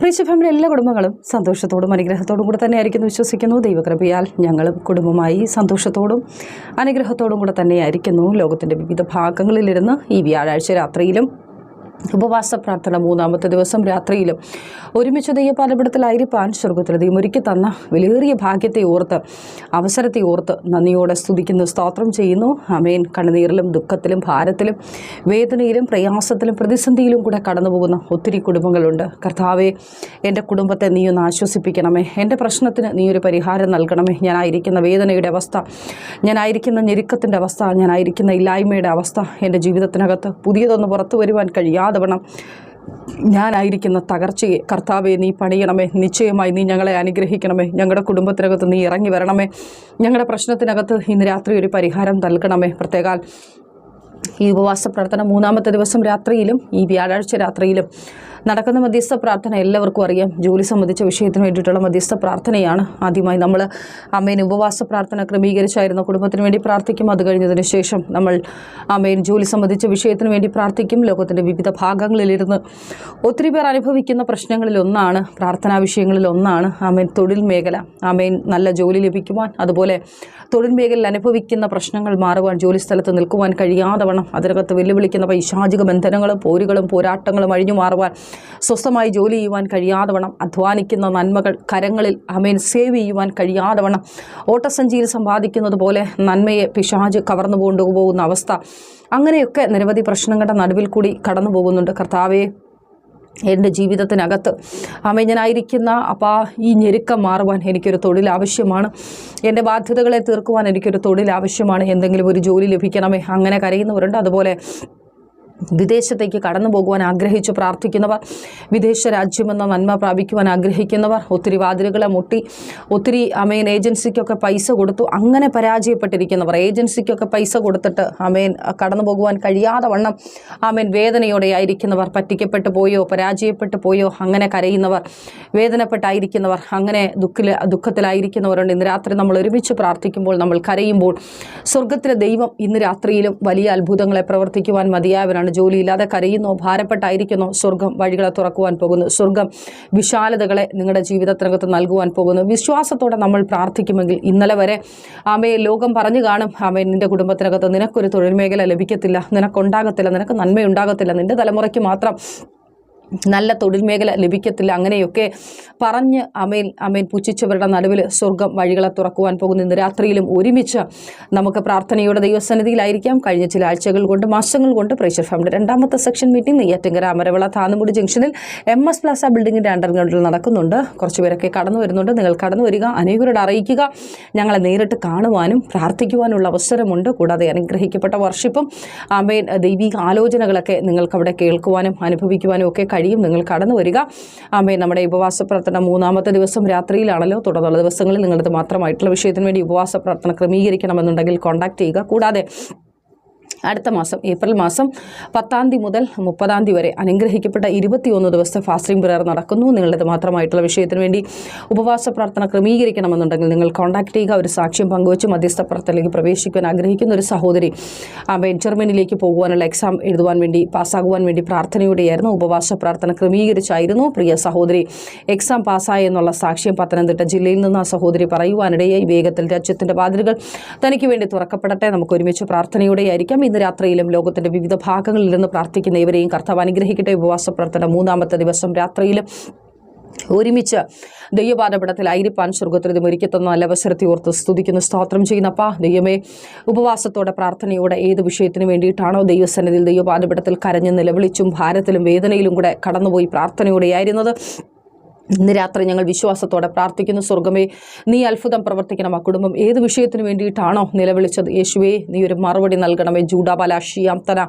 പ്രീശ family എല്ലാ കുടുംബങ്ങളും സന്തോഷത്തോടും അനുഗ്രഹത്തോടും കൂടെ തന്നെയായിരിക്കും വിശ്വസിക്കുന്നു. ദൈവകൃപയാൽ ഞങ്ങളും കുടുംബമായി സന്തോഷത്തോടും അനുഗ്രഹത്തോടും കൂടെ തന്നെയായിരിക്കുന്നു. ലോകത്തിന്റെ വിവിധ ഭാഗങ്ങളിലിരുന്ന് ഈ വ്യാഴാഴ്ച രാത്രിയിലും ഉപവാസ പ്രാർത്ഥന മൂന്നാമത്തെ ദിവസം രാത്രിയിലും ഒരുമിച്ച് ദൈവപാലപിടത്തിലായിരിക്കാൻ സ്വർഗത്തിൽ ദൈവം ഒരുക്കി തന്ന വിലയേറിയ ഭാഗ്യത്തെ ഓർത്ത് അവസരത്തെ ഓർത്ത് നന്ദിയോടെ സ്തുതിക്കുന്നു സ്തോത്രം ചെയ്യുന്നു. അമേൻ കണ്ണുനീരിലും ദുഃഖത്തിലും ഭാരത്തിലും വേദനയിലും പ്രയാസത്തിലും പ്രതിസന്ധിയിലും കൂടെ കടന്നുപോകുന്ന ഒത്തിരി കുടുംബങ്ങളുണ്ട്. കർത്താവെ എന്റെ കുടുംബത്തെ നീ ഒന്ന് ആശ്വസിപ്പിക്കണമേ. എന്റെ പ്രശ്നത്തിന് നീ ഒരു പരിഹാരം നൽകണമേ. ഞാനായിരിക്കുന്ന വേദനയുടെ അവസ്ഥ ഞാനായിരിക്കുന്ന ഞെരുക്കത്തിന്റെ അവസ്ഥ ഞാനായിരിക്കുന്ന ഇല്ലായ്മയുടെ അവസ്ഥ എന്റെ ജീവിതത്തിനകത്ത് പുതിയതൊന്ന് പുറത്തു വരുവാൻ കഴിയാതെ വണ്ണം ഞാനായിരിക്കുന്ന തകർച്ചയെ കർത്താവെ നീ പണിയണമേ. നിശ്ചയമായി നീ ഞങ്ങളെ അനുഗ്രഹിക്കണമേ. ഞങ്ങളുടെ കുടുംബത്തിനകത്ത് നീ ഇറങ്ങി വരണമേ. ഞങ്ങളുടെ പ്രശ്നത്തിനകത്ത് ഇന്ന് രാത്രി ഒരു പരിഹാരം നൽകണമേ. പ്രത്യേകാൽ ഈ ഉപവാസ പ്രാർത്ഥന മൂന്നാമത്തെ ദിവസം രാത്രിയിലും ഈ വ്യാഴാഴ്ച രാത്രിയിലും നടക്കുന്ന മധ്യസ്ഥ പ്രാർത്ഥന എല്ലാവർക്കും അറിയാം. ജോലി സംബന്ധിച്ച വിഷയത്തിന് വേണ്ടിയിട്ടുള്ള മധ്യസ്ഥ പ്രാർത്ഥനയാണ് ആദ്യമായി നമ്മൾ അമ്മേൻ ഉപവാസ പ്രാർത്ഥന ക്രമീകരിച്ചായിരുന്നു കുടുംബത്തിന് വേണ്ടി പ്രാർത്ഥിക്കും. അത് കഴിഞ്ഞതിന് ശേഷം നമ്മൾ അമ്മേൻ ജോലി സംബന്ധിച്ച വിഷയത്തിന് വേണ്ടി പ്രാർത്ഥിക്കും. ലോകത്തിന്റെ വിവിധ ഭാഗങ്ങളിലിരുന്ന് ഒത്തിരി പേർ അനുഭവിക്കുന്ന പ്രശ്നങ്ങളിൽ ഒന്നാണ് പ്രാർത്ഥനാ വിഷയങ്ങളിൽ ഒന്നാണ് ആമേൻ തൊഴിൽ മേഖല. ആമേൻ നല്ല ജോലി ലഭിക്കുവാൻ അതുപോലെ തൊഴിൽ മേഖലയിൽ അനുഭവിക്കുന്ന പ്രശ്നങ്ങൾ മാറുവാൻ ജോലി സ്ഥലത്ത് നിൽക്കുവാൻ കഴിയാതെ വണ്ണം അതിനകത്ത് വെല്ലുവിളിക്കുന്ന പൈശാചിക ബന്ധനങ്ങളും പോരുകളും പോരാട്ടങ്ങളും അഴിഞ്ഞു മാറുവാൻ സ്വസ്ഥമായി ജോലി ചെയ്യുവാൻ കഴിയാതെ വണ്ണം അധ്വാനിക്കുന്ന നന്മകൾ കരങ്ങളിൽ അമേൻ സേവ് ചെയ്യുവാൻ കഴിയാതെ വണ്ണം ഓട്ടസഞ്ചിയിൽ സമ്പാദിക്കുന്നത് പോലെ നന്മയെ പിശാജ് കവർന്നു കൊണ്ടുപോകുന്ന അവസ്ഥ. അങ്ങനെയൊക്കെ നിരവധി പ്രശ്നങ്ങളുടെ നടുവിൽ കൂടി കടന്നു പോകുന്നുണ്ട് കർത്താവെ എന്റെ ജീവിതത്തിനകത്ത് അമ്മ ഞാനായിരിക്കുന്ന അപ്പോൾ ഈ ഞെരുക്കം മാറുവാൻ എനിക്കൊരു തൊഴിൽ ആവശ്യമാണ്. എന്റെ ബാധ്യതകളെ തീർക്കുവാൻ എനിക്കൊരു തൊഴിൽ ആവശ്യമാണ്. എന്തെങ്കിലും ഒരു ജോലി ലഭിക്കണമേ. അങ്ങനെ കരയുന്നവരുണ്ട്. അതുപോലെ വിദേശത്തേക്ക് കടന്നു പോകുവാൻ ആഗ്രഹിച്ച് പ്രാർത്ഥിക്കുന്നവർ വിദേശ രാജ്യമെന്ന നന്മ പ്രാപിക്കുവാൻ ആഗ്രഹിക്കുന്നവർ ഒത്തിരി വാതിലുകളെ മുട്ടി ഒത്തിരി അമേൻ ഏജൻസിക്കൊക്കെ പൈസ കൊടുത്തു അങ്ങനെ പരാജയപ്പെട്ടിരിക്കുന്നവർ ഏജൻസിക്കൊക്കെ പൈസ കൊടുത്തിട്ട് അമേൻ കടന്നു പോകുവാൻ കഴിയാതെ വണ്ണം ആമേൻ വേദനയോടെ ആയിരിക്കുന്നവർ പറ്റിക്കപ്പെട്ടു പോയോ പരാജയപ്പെട്ടു പോയോ അങ്ങനെ കരയുന്നവർ വേദനപ്പെട്ടായിരിക്കുന്നവർ അങ്ങനെ ദുഃഖിൽ ദുഃഖത്തിലായിരിക്കുന്നവരുണ്ട്. ഇന്ന് രാത്രി നമ്മൾ ഒരുമിച്ച് പ്രാർത്ഥിക്കുമ്പോൾ നമ്മൾ കരയുമ്പോൾ സ്വർഗത്തിലെ ദൈവം ഇന്ന് രാത്രിയിലും വലിയ അത്ഭുതങ്ങളെ പ്രവർത്തിക്കുവാൻ മതിയായവരാണ്. ജോലിയില്ലാതെ കരയുന്നോ ഭാരപ്പെട്ടായിരിക്കുന്നു സ്വർഗം വഴികളെ തുറക്കുവാൻ പോകുന്നു. സ്വർഗം വിശാലതകളെ നിങ്ങളുടെ ജീവിതത്തിനകത്ത് നൽകുവാൻ പോകുന്നു. വിശ്വാസത്തോടെ നമ്മൾ പ്രാർത്ഥിക്കുമെങ്കിൽ ഇന്നലെ വരെ ആമയെ ലോകം പറഞ്ഞു കാണും. ആമയെ നിന്റെ കുടുംബത്തിനകത്ത് നിനക്കൊരു തൊഴിൽ മേഖല ലഭിക്കത്തില്ല. നിനക്കുണ്ടാകത്തില്ല. നിനക്ക് നന്മയുണ്ടാകത്തില്ല. നിന്റെ തലമുറയ്ക്ക് മാത്രം നല്ല തൊഴിൽ മേഖല ലഭിക്കത്തില്ല. അങ്ങനെയൊക്കെ പറഞ്ഞ് അമേൻ അമേൻ പുച്ഛിച്ചവരുടെ നടുവിൽ സ്വർഗം വഴികളെ തുറക്കുവാൻ പോകുന്ന ഇന്ന് രാത്രിയിലും ഒരുമിച്ച് നമുക്ക് പ്രാർത്ഥനയുടെ ദൈവസന്നിധിയിലായിരിക്കാം. കഴിഞ്ഞ ചില ആഴ്ചകൾ കൊണ്ട് മാസങ്ങൾ കൊണ്ട് പ്രേഷർ ഫാമിന്റെ രണ്ടാമത്തെ സെക്ഷൻ മീറ്റിംഗ് നെയ്യാറ്റിങ്കര അമരവിള താന്നുമുടി ജംഗ്ഷനിൽ എം എസ് പ്ലാസ ബിൽഡിങ്ങിന്റെ അണ്ടർഗ്രൗണ്ടിൽ നടക്കുന്നുണ്ട്. കുറച്ച് പേരൊക്കെ കടന്നു വരുന്നുണ്ട്. നിങ്ങൾ കടന്നു വരിക അനേകരോട് അറിയിക്കുക. ഞങ്ങളെ നേരിട്ട് കാണുവാനും പ്രാർത്ഥിക്കുവാനുള്ള അവസരമുണ്ട്. കൂടാതെ അനുഗ്രഹിക്കപ്പെട്ട വർഷിപ്പും ആമേൻ ദൈവിക ആലോചനകളൊക്കെ നിങ്ങൾക്ക് അവിടെ കേൾക്കുവാനും അനുഭവിക്കുവാനും ഒക്കെ കഴിയും നിങ്ങൾ കടന്നു വരിക. ആമേൻ. നമ്മുടെ ഉപവാസ പ്രാർത്ഥന മൂന്നാമത്തെ ദിവസം രാത്രിയിലാണല്ലോ. തുടർന്നുള്ള ദിവസങ്ങളിൽ നിങ്ങളത് മാത്രമായിട്ടുള്ള വിഷയത്തിന് വേണ്ടി ഉപവാസ പ്രാർത്ഥന ക്രമീകരിക്കണമെന്നുണ്ടെങ്കിൽ കോൺടാക്ട് ചെയ്യുക. കൂടാതെ അടുത്ത മാസം ഏപ്രിൽ മാസം പത്താം തീയതി മുതൽ മുപ്പതാം തീയതി വരെ അനുഗ്രഹിക്കപ്പെട്ട ഇരുപത്തിയൊന്ന് ദിവസത്തെ ഫാസ്റ്റിംഗ് പ്രയർ നടക്കുന്നു. നിങ്ങളുടേത് മാത്രമായിട്ടുള്ള വിഷയത്തിന് വേണ്ടി ഉപവാസ പ്രാർത്ഥന ക്രമീകരിക്കണമെന്നുണ്ടെങ്കിൽ നിങ്ങൾ കോൺടാക്ട് ചെയ്യുക. ഒരു സാക്ഷ്യം പങ്കുവച്ച് മധ്യസ്ഥ പ്രാർത്ഥനയിലേക്ക് പ്രവേശിക്കുവാൻ ആഗ്രഹിക്കുന്ന ഒരു സഹോദരി ആ ജർമ്മനിയിലേക്ക് പോകുവാനുള്ള എക്സാം എഴുതുവാൻ വേണ്ടി പാസ്സാകുവാൻ വേണ്ടി പ്രാർത്ഥനയോടെയായിരുന്നു ഉപവാസ പ്രാർത്ഥന ക്രമീകരിച്ചായിരുന്നു. പ്രിയ സഹോദരി എക്സാം പാസ്സായി എന്നുള്ള സാക്ഷ്യം പത്തനംതിട്ട ജില്ലയിൽ നിന്ന് ആ സഹോദരി പറയുവാനിടയായി. വേഗത്തിൽ രാജ്യത്തിന്റെ വാതിലുകൾ തനിക്ക് വേണ്ടി തുറക്കപ്പെടട്ടെ. നമുക്ക് ഒരുമിച്ച് പ്രാർത്ഥനയോടെയായിരിക്കാം. ഇന്ന് രാത്രിയിലും ലോകത്തിന്റെ വിവിധ ഭാഗങ്ങളിൽ നിന്ന് പ്രാർത്ഥിക്കുന്ന ഇവരെയും കർത്താവ് അനുഗ്രഹിക്കട്ടെ. ഉപവാസ പ്രാർത്ഥന മൂന്നാമത്തെ ദിവസം രാത്രിയിലും ഒരുമിച്ച് ദൈവപാദപടത്തിൽ സ്വർഗത്തിൽ ഒരുക്കി തന്ന നല്ല അവസരത്തെ ഓർത്ത് സ്തുതിക്കുന്ന സ്തോത്രം ചെയ്യുന്നപ്പാ ദൈവമേ ഉപവാസത്തോടെ പ്രാർത്ഥനയോടെ ഏത് വിഷയത്തിനു വേണ്ടിയിട്ടാണോ ദൈവസന്നിധിയിൽ ദൈവപാദപടത്തിൽ കരഞ്ഞ് നിലവിളിച്ചും ഭാരത്തിലും വേദനയിലും കൂടെ കടന്നുപോയി പ്രാർത്ഥനയോടെയായിരുന്നത്. ഇന്ന് രാത്രി ഞങ്ങൾ വിശ്വാസത്തോടെ പ്രാർത്ഥിക്കുന്നു. സ്വർഗമേ നീ അത്ഭുതം പ്രവർത്തിക്കണം. ആ കുടുംബം ഏത് വിഷയത്തിന് വേണ്ടിയിട്ടാണോ നിലവിളിച്ചത്? യേശുവേ നീ ഒരു മറുപടി നൽകണമേ. ജൂഡബല ഷിയാംതന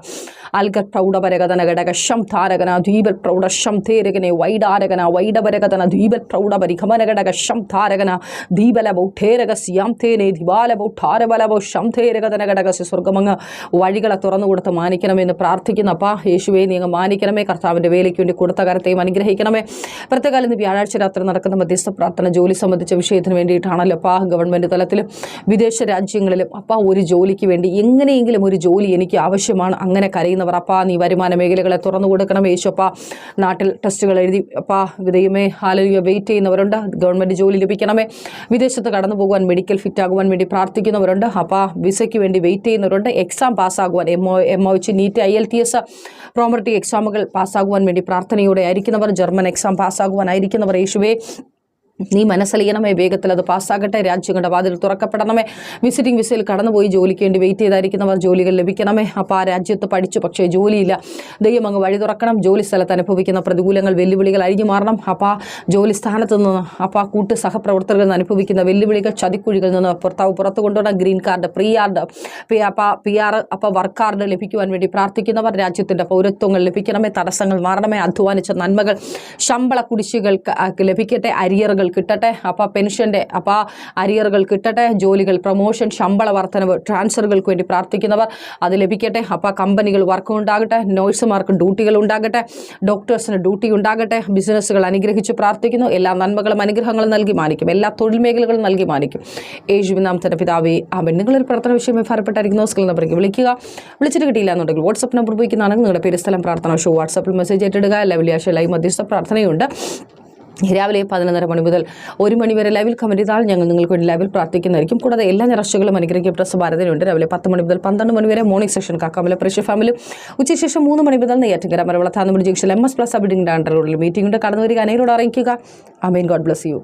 അൽഗ പ്രൗഢപരകതന ഘടകശം ധാരകന ദ്വീപൽ പ്രൗഢശം തേരകനെ വൈഡാരകന വൈഡപരകതന ദ്വീപൽ പ്രൗഢപരിഗമന ഘടകശം ധാരകന ദീപല ബൗഠേരക സിയാം തേനെ ദിവാല ബൗഠാരബല ബൗഷം തേരകതന ഘടകസ് സ്വർഗമങ്ങ് വഴികളെ തുറന്നു കൊടുത്ത് മാനിക്കണമെന്ന് പ്രാർത്ഥിക്കുന്നു. അപ്പാ യേശുവേ നീ അങ്ങ് മാനിക്കണമേ. കർത്താവിന്റെ വേലയ്ക്ക് വേണ്ടി കൊടുത്ത കരത്തെയും അനുഗ്രഹിക്കണമേ. പ്രത്യേകാലം വ്യാഴാഴ്ച രാത്രി നടക്കുന്ന മധ്യസ്ഥ പ്രാർത്ഥന ജോലി സംബന്ധിച്ച വിഷയത്തിന് വേണ്ടിയിട്ടാണല്ലോ അപ്പാ ഗവൺമെന്റ് തലത്തിലും വിദേശ രാജ്യങ്ങളിലും അപ്പോൾ ഒരു ജോലിക്ക് വേണ്ടി എങ്ങനെയെങ്കിലും ഒരു ജോലി എനിക്ക് ആവശ്യമാണ് അങ്ങനെ കരയുന്നവർ അപ്പാ നീ വരുമാന മേഖലകളെ തുറന്നു കൊടുക്കണം യേശുപ്പാ നാട്ടിൽ ടെസ്റ്റുകൾ എഴുതി അപ്പാ വിധയമേ ഹാലലിയ വെയിറ്റ് ചെയ്യുന്നവരുണ്ട് ഗവൺമെന്റ് ജോലി ലഭിക്കണമേ. വിദേശത്ത് കടന്നു പോകുവാൻ മെഡിക്കൽ ഫിറ്റ് ആകുവാൻ വേണ്ടി പ്രാർത്ഥിക്കുന്നവരുണ്ട് അപ്പാ വിസയ്ക്ക് വേണ്ടി വെയിറ്റ് ചെയ്യുന്നവരുണ്ട് exam പാസ്സാകുവാൻ M O M O H NEET I L T S പ്രോമർട്ടി എക്സാമുകൾ പാസ്സാകുവാൻ വേണ്ടി പ്രാർത്ഥനയോടെ ആയിരിക്കുന്നവർ ജർമ്മൻ എക്സാം പാസ്സാകുവാനായിരിക്കുന്നവർ യേശുവേ നീ മനസ്സലിയണമേ വേഗത്തിൽ അത് പാസ്സാകട്ടെ. രാജ്യങ്ങളുടെ വാതിൽ തുറക്കപ്പെടണമേ. വിസിറ്റിംഗ് വിസയിൽ കടന്നുപോയി ജോലിക്ക് വേണ്ടി വെയിറ്റ് ചെയ്തായിരിക്കുന്നവർ ജോലികൾ ലഭിക്കണമേ. അപ്പോൾ ആ രാജ്യത്ത് പഠിച്ചു പക്ഷേ ജോലിയില്ല. ദൈവം അങ്ങ് വഴി തുറക്കണം. ജോലി സ്ഥലത്ത് അനുഭവിക്കുന്ന പ്രതികൂലങ്ങൾ വെല്ലുവിളികൾ അഴിഞ്ഞു മാറണം. അപ്പോൾ ആ ജോലി സ്ഥാനത്ത് നിന്ന് അപ്പോൾ ആ കൂട്ട് സഹപ്രവർത്തകരിൽ നിന്ന് അനുഭവിക്കുന്ന വെല്ലുവിളികൾ ചതിക്കുഴികളിൽ നിന്ന് ഭർത്താവ് പുറത്തു കൊണ്ടുവരണം. Green card pre card P അപ്പോൾ പി ആർ അപ്പോൾ വർക്ക് കാർഡ് ലഭിക്കുവാൻ വേണ്ടി പ്രാർത്ഥിക്കുന്നവർ രാജ്യത്തിന്റെ പൗരത്വങ്ങൾ ലഭിക്കണമേ. തടസ്സങ്ങൾ മാറണമേ. അധ്വാനിച്ച നന്മകൾ ശമ്പള കുടിശ്ശികൾ ലഭിക്കട്ടെ. അരിയറുകൾ കിട്ടട്ടെ അപ്പോൾ പെൻഷന്റെ അപ്പോൾ അരിയറുകൾ കിട്ടട്ടെ ജോലികൾ പ്രൊമോഷൻ ശമ്പള വർധനവ് ട്രാൻസ്ഫറുകൾക്ക് വേണ്ടി പ്രാർത്ഥിക്കുന്നവർ അത് ലഭിക്കട്ടെ അപ്പോൾ കമ്പനികൾ വർക്ക് ഉണ്ടാകട്ടെ നഴ്സുമാർക്ക് ഡ്യൂട്ടികൾ ഉണ്ടാകട്ടെ ഡോക്ടേഴ്സിന് ഡ്യൂട്ടി ഉണ്ടാകട്ടെ ബിസിനസ്സുകൾ അനുഗ്രഹിച്ച് പ്രാർത്ഥിക്കുന്നു എല്ലാ നന്മകളും അനുഗ്രഹങ്ങളും നൽകി മാനിക്കും എല്ലാ തൊഴിൽ മേഖലകളും നൽകി മാനിക്കും. യേശുവിനാം തന്നെ പിതാവി ആമൻ. നിങ്ങളൊരു പ്രാർത്ഥന വിഷയമായി ഫലപ്പെട്ടായിരിക്കുന്ന സ്കൂൾ നമ്പറേക്ക് വിളിക്കുക. വിളിച്ചിട്ട് കിട്ടിയില്ല എന്നുണ്ടെങ്കിൽ വാട്സപ്പ് നമ്പർ ഉപയോഗിക്കുന്നതാണെങ്കിൽ നിങ്ങളുടെ പേര് സ്ഥലം പ്രാർത്ഥന ഷോ വാട്സപ്പിൽ മെസ്സേജ് ആയിട്ടിടുക എല്ലാ വെള്ളിയാഴ്ച ലൈവ് മധ്യസ്ഥ പ്രാർത്ഥനയുണ്ട്. രാവിലെ പതിനൊന്നര മണി മുതൽ ഒരു മണി വരെ ലൈവിൽ കമന്റ് ചെയ്താൽ ഞങ്ങൾ നിങ്ങൾക്ക് വേണ്ടി ലൈവിൽ പ്രാർത്ഥിക്കുന്നതായിരിക്കും. കൂടാതെ എല്ലാ നിരാശകളും അനുഗ്രഹിക്കും പ്രസ് ഭാരതിയുണ്ട് രാവിലെ പത്ത് മണി മുതൽ പന്ത്രണ്ട് മണി വരെ മോർണിംഗ് സെഷൻ കാക്കാമല പ്രേക്ഷ ഫാമിലും ഉച്ചശേഷം മൂന്ന് മണി മുതൽ നെയ്യാറ്റിങ്കര മരവള താന്നുമണി junction M S plus abiding ഡാൻഡറുകളിൽ meeting ഉണ്ട്. കടന്നു വരിക. അനേരോട് അറിയിക്കുക. അമീൻ ഗോഡ് ബ്ലസ് യു